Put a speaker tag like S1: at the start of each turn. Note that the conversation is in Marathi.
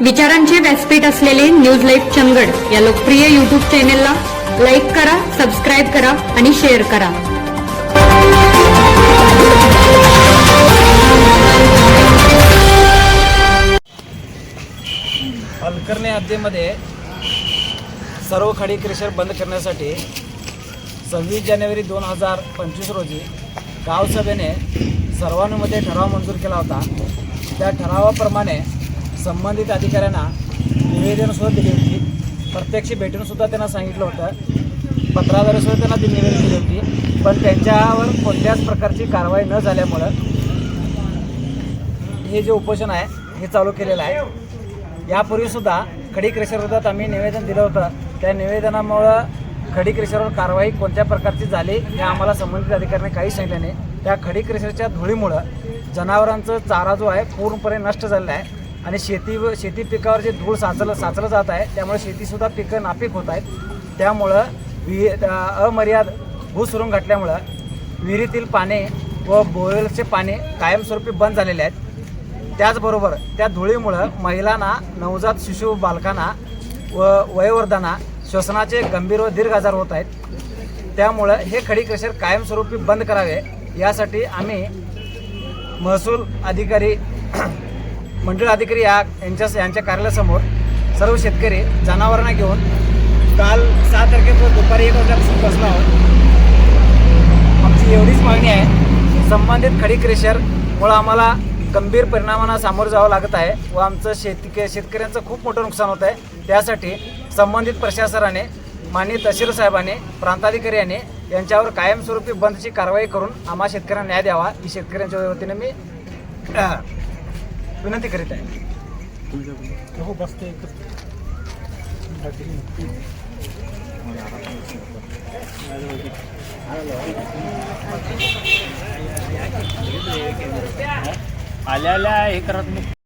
S1: विचारांचे व्यासपीठ असलेले न्यूज लाईव्ह चंगड या लोकप्रिय युट्यूब चॅनेलला लाईक करा सबस्क्राईब करा आणि शेअर करा.
S2: अलकर्णे हद्दीमध्ये सर्व खडी क्रेशर बंद करण्यासाठी सव्वीस जानेवारी दोन हजार पंचवीस रोजी गावसभेने सर्वांमध्ये ठराव मंजूर केला होता. त्या ठरावाप्रमाणे संबंधित अधिकाऱ्यांना निवेदनसुद्धा दिली होती. प्रत्यक्ष भेटूनसुद्धा त्यांना सांगितलं होतं. पत्राद्वारेसुद्धा त्यांना ती निवेदन दिली होती. पण त्यांच्यावर कोणत्याच प्रकारची कारवाई न झाल्यामुळं हे जे उपोषण आहे हे चालू केलेलं आहे. यापूर्वीसुद्धा खडी क्रेशरसुद्धा आम्ही निवेदन दिलं होतं. त्या निवेदनामुळं खडी क्रेशरवर कारवाई कोणत्या प्रकारची झाली हे आम्हाला संबंधित अधिकाऱ्यांनी काही सांगितलं नाही. त्या खडी क्रेशरच्या धुळीमुळं जनावरांचं चारा जो आहे पूर्णपणे नष्ट झालेला आहे. आणि शेती व शेती पिकावर जे धूळ साचलं साचलं जात आहे त्यामुळे शेतीसुद्धा पिकं नापीक होत आहेत. त्यामुळं वि अमर्याद भूसुरुंग घटल्यामुळं विहिरीतील पाणी व बोरवेलचे पाणी कायमस्वरूपी बंद झालेले आहेत. त्याचबरोबर त्या धुळीमुळं महिलांना नवजात शिशु बालकांना व वयोवर्धांना श्वसनाचे गंभीर व दीर्घ आजार होत आहेत. त्यामुळं हे खडी क्रेशर कायमस्वरूपी बंद करावे. यासाठी आम्ही महसूल अधिकारी मंडळ अधिकारी या यांच्या यांच्या कार्यालयासमोर सर्व शेतकरी जनावरांना घेऊन काल सहा तारखेपासून दुपारी एक वाजल्यापासून बसलो आहोत. आमची एवढीच मागणी आहे संबंधित खडी क्रेशरमुळं आम्हाला गंभीर परिणामांना सामोरं जावं लागत आहे व आमचं शेती शेतकऱ्यांचं खूप मोठं नुकसान होत आहे. त्यासाठी संबंधित प्रशासनाने माननीय तहसील साहेबांनी प्रांताधिकारी यांनी यांच्यावर कायमस्वरूपी बंदची कारवाई करून आम्हा शेतकऱ्यांना न्याय द्यावा. ही शेतकऱ्यांच्या वतीने मी विनंती करीत आहे.
S3: हो बसते. आल्या आल्या हे करत नाही